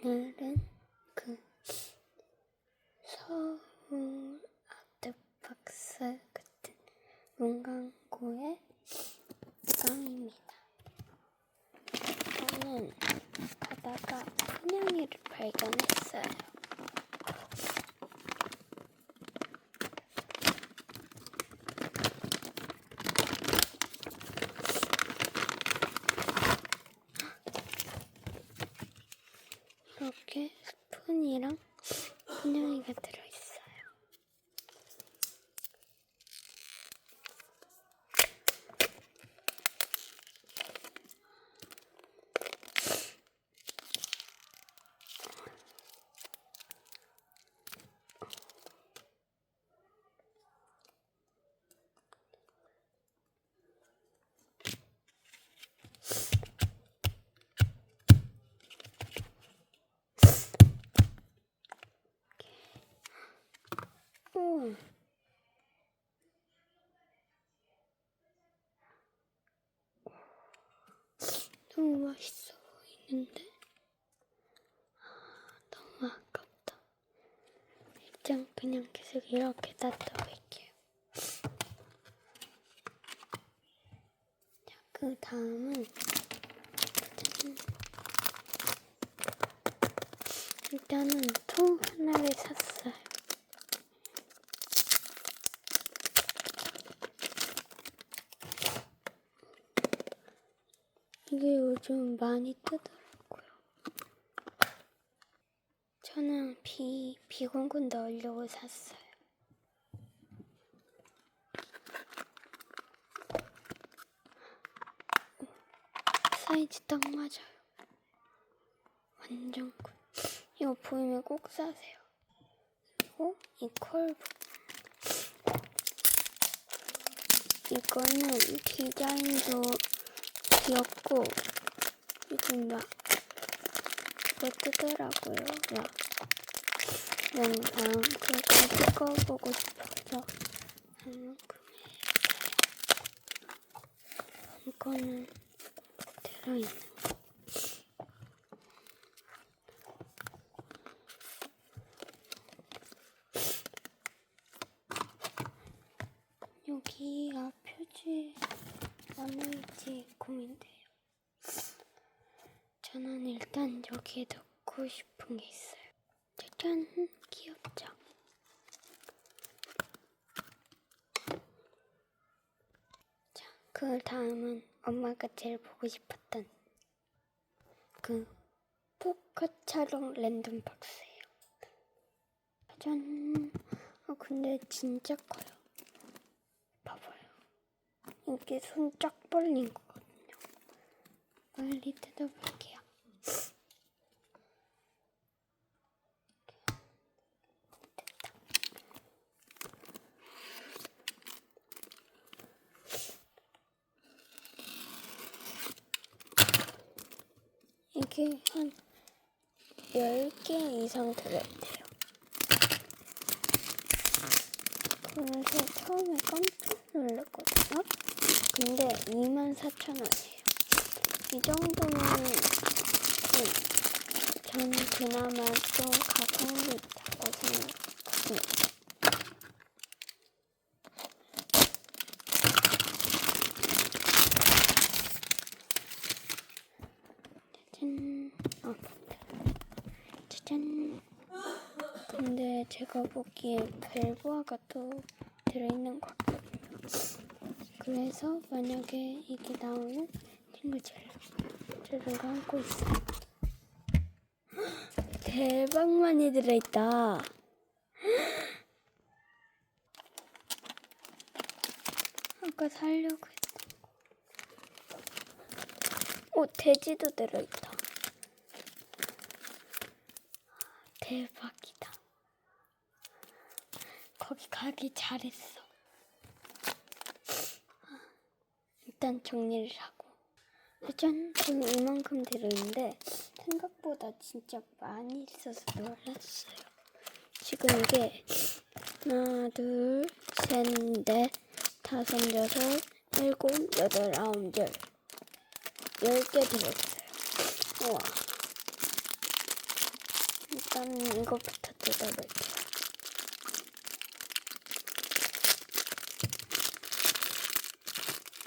오늘은 그 서울 아트박스 같은 문광고의 깡입니다. 저는 가다가 그냥이를 발견했어요. 이렇게 스푼이랑 분양이가 들어있어요. 오. 너무 맛있어 보이는데? 아, 너무 아깝다. 일단 그냥 계속 이렇게 놔둬볼게요. 자, 그 다음은 짠. 일단은 통 하나를 샀어요. 요즘 많이 뜨더라고요. 저는 비, 비공군 넣으려고 샀어요. 사이즈 딱 맞아요. 완전 굿. 이거 보이면 꼭 사세요. 그리고 이 컬브. 이거는 디자인도 귀엽고 요즘 막 그거 뜨더라고요. 막 영상 그거 찍어보고 싶어서 한번 구매했어요. 이거는 들어있는 거. 여기가 표지 나무일지 고민돼요. 저는 일단 여기에 넣고 싶은 게 있어요. 짜잔, 귀엽죠? 자, 그 다음은 엄마가 제일 보고 싶었던 그 포카 촬영 랜덤 박스예요. 짜잔. 아, 근데 진짜 커요. 봐봐요. 이게 손 쫙 벌린 거거든요. 빨리 뜯어볼게요. 이게 한 10개 이상 들어있대요. 그래서 처음에 깜짝 놀랐거든요. 근데 24,000원이에요. 이 정도면 그, 저는 그나마 좀 가성비 있다고 생각합니다. 짜잔. 근데 제가 보기에 벨보아가 또 들어있는 것 같거든요. 그래서 만약에 이게 나오면 친구들 저를 안고 있어요. 대박 많이 들어있다. 아까 살려고 했던 거. 오, 돼지도 들어있다. 대박이다. 거기 가기 잘했어. 일단 정리를 하고. 짜잔, 지금 이만큼 들어있는데 생각보다 진짜 많이 있어서 놀랐어요. 지금 이게 하나, 둘, 셋, 넷, 다섯, 여섯, 일곱, 여덟, 아홉, 열. 열 개 들어있어요. 우와. 일단 이거부터 뜯어볼게요.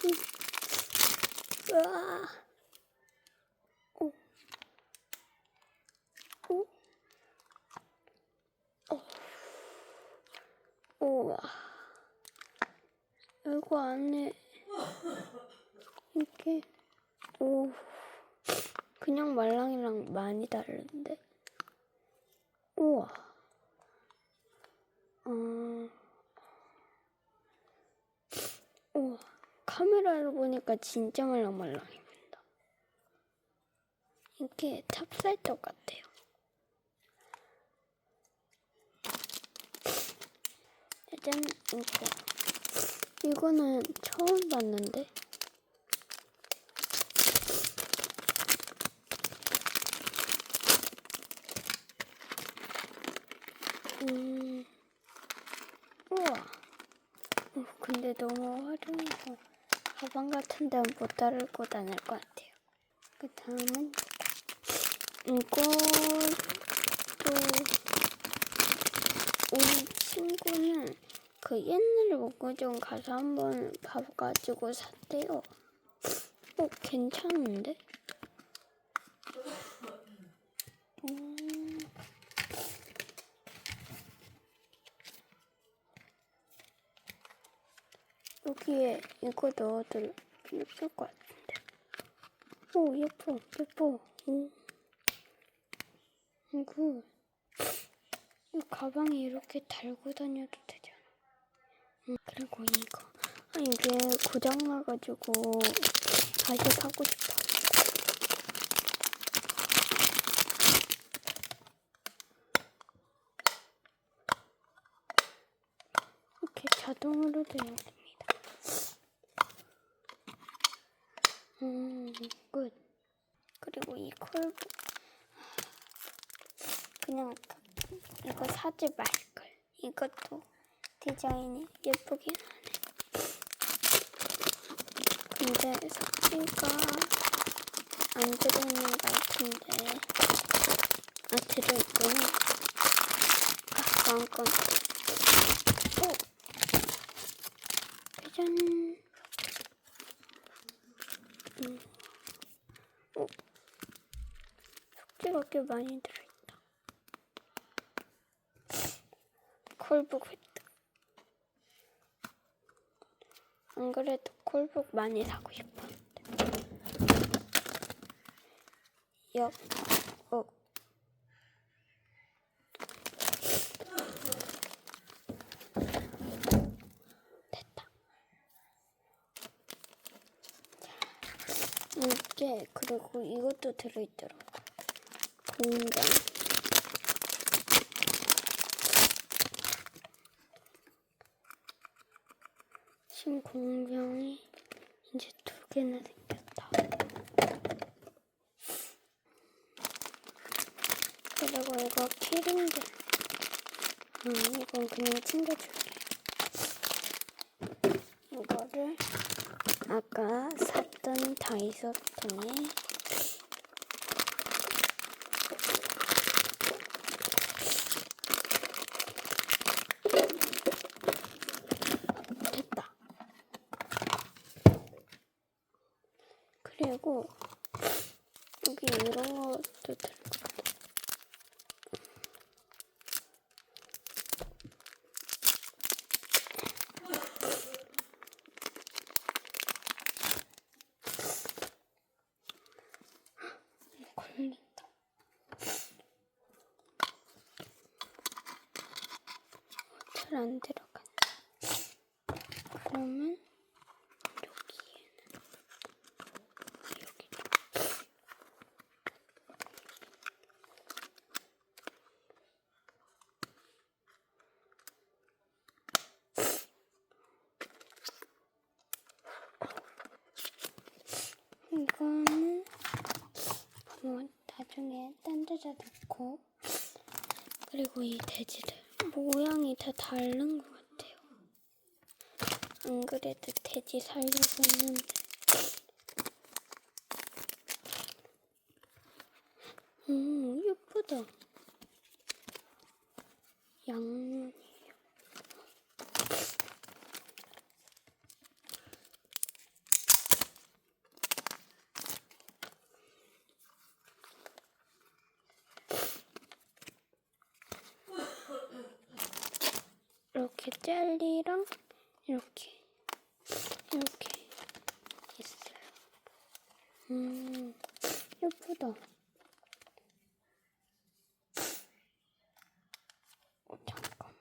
음. 으아. 오. 오. 어. 우와. 이거 안에 이게 오 그냥 말랑이랑 많이 다른데? 우와. 어 우와. 카메라로 보니까 진짜 말랑말랑해 보인다. 이게 찹쌀떡 같아요. 짜잔 이거 이거는 처음 봤는데 음, 우와. 어, 근데 너무 활용해서 가방 같은 데는 못 따르고 다닐 것 같아요. 그 다음은 이것도 우리 친구는 그 옛날 목구정 가서 한번 봐가지고 샀대요. 어, 괜찮은데? 음. 여기에 이거 넣어도 예쁠 것 같은데. 오, 예뻐, 예뻐. 오. 이거, 이 가방에 이렇게 달고 다녀도 되 그리고 이거. 아, 이게 고장나가지고 다시 사고 싶어. 이렇게 자동으로 되어 있습니다. 음, 끝. 그리고 이 콜, 그냥 이거 사지 말걸. 이것도 디자인이 예쁘긴 하네. 근데 삭제가 안 들어있는 것 같은데. 아, 들어있구나. 아, 마음껏. 오! 짜잔. 음. 오. 숙제가 꽤 많이 들어있다. 콜북 안 그래도 콜북 많이 사고 싶었는데. 역, 어. 됐다. 이게 그리고 이것도 들어있더라고. 공장. 지금 공장이 이제 두 개나 생겼다. 그리고 이거 키링들. 음, 이건 그냥 챙겨줄게. 이거를 아까 샀던 다이소 통에 그리고 여기 이런 것도 들고 걸린다. 잘 안 들어간다. 그러면 여기에는 여기도 이거는 뭐 나중에 딴 데다 놓고 그리고 이 돼지들 모양이 다 다른 것 같아요. 안 그래도 돼지 살려고 했는데 음 예쁘다. 양문이에요. 이렇게 젤리랑 이렇게 이렇게 있어요. 음, 예쁘다. 어, 잠깐.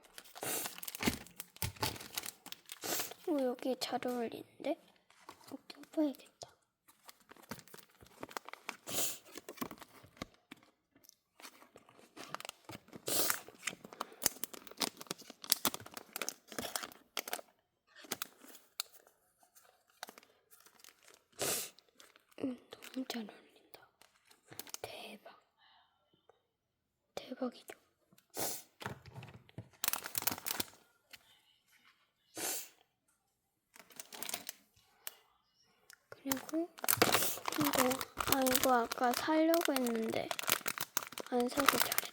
어, 여기 잘 어울리는데? 어, 껴봐야겠다. 음, 너무 잘 어울린다. 대박. 대박이죠? 그리고 이거 아 이거 아까 사려고 했는데 안 사고 잘했다.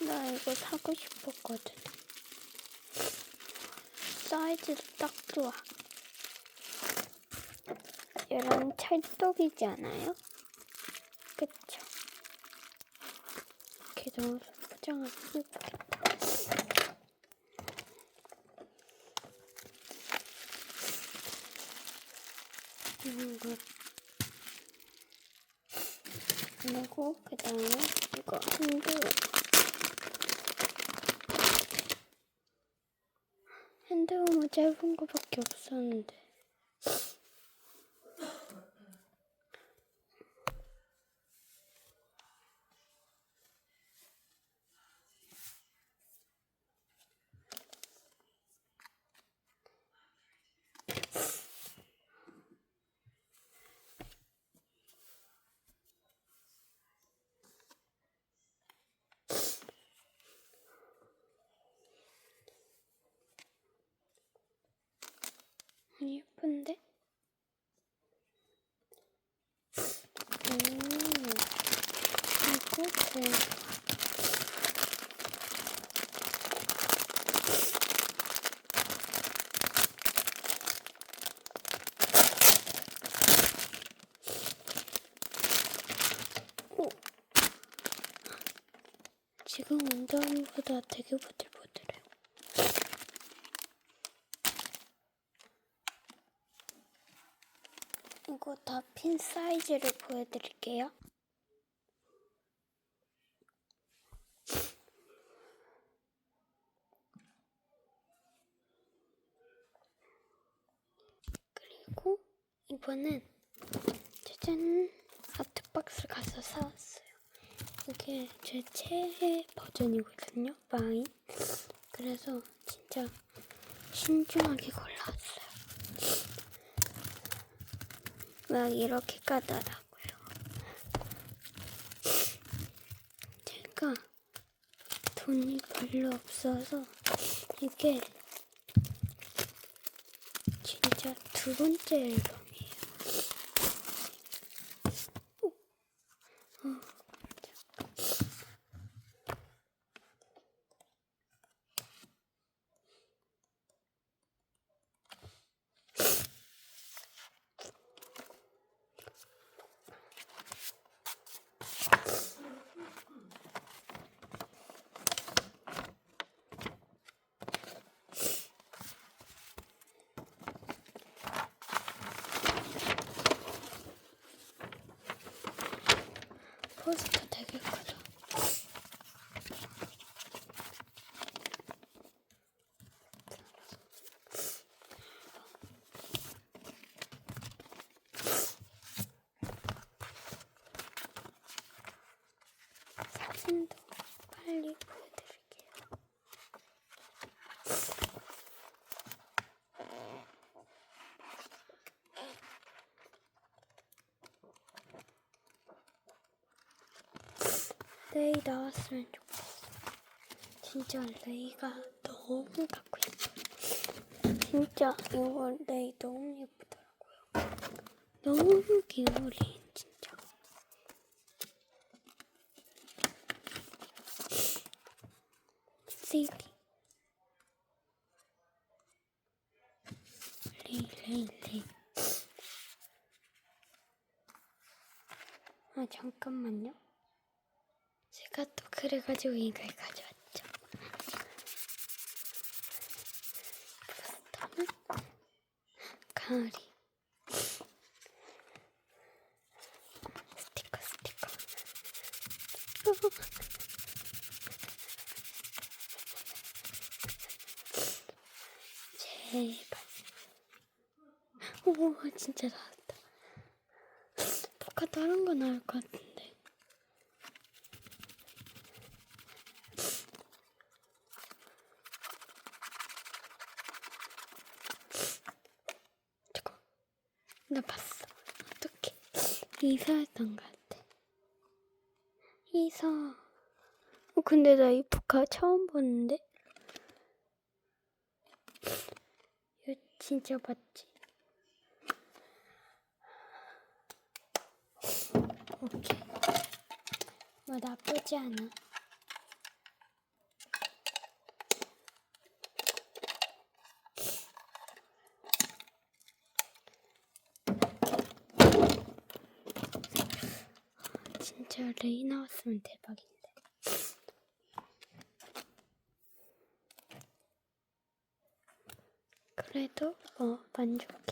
나 이거 사고 싶었거든. 사이즈도 딱 좋아. 얘랑 찰떡이지 않아요? 그쵸? 이렇게 넣어서 포장하면 예쁘겠다. 이거 그리고 그 다음에 이거 핸드 핸드홈은 짧은 거밖에 없었는데 예쁜데? 음, 이거 그 오. 지금 엉덩이보다 되게 부들부들해요. 이거 다 핀 사이즈를 보여드릴게요. 그리고 이번엔 짜잔 아트박스 가서 사왔어요. 이게 제 최애 버전이거든요. 마인. 그래서 진짜 신중하게 골라왔어요. 막 이렇게 까더라고요. 제가 돈이 별로 없어서 이게 진짜 두 번째 앨범 레이 나왔으면 좋겠어. 진짜 레이가 너무 갖고 예뻐. 진짜 이거 레이 너무 예쁘더라고요. 너무 귀여워 레이 진짜. 세이 레이 레이 레이. 아 잠깐만요. 제가 또 그래가지고 이걸 가져왔죠. 부스터는 가을이. 스티커 스티커. 제발. 오, 진짜 나왔다. 포카 다른 거 나올 것 같은데. 잠깐. 나 봤어. 어떡해. 이사였던 것 같아. 이사. 어, 근데 나 이 포카 처음 보는데? 이거 진짜 봤지? 오케이. 뭐 나쁘지 않아. 진짜 레이 나왔으면 대박인데. 그래도 뭐 만족해.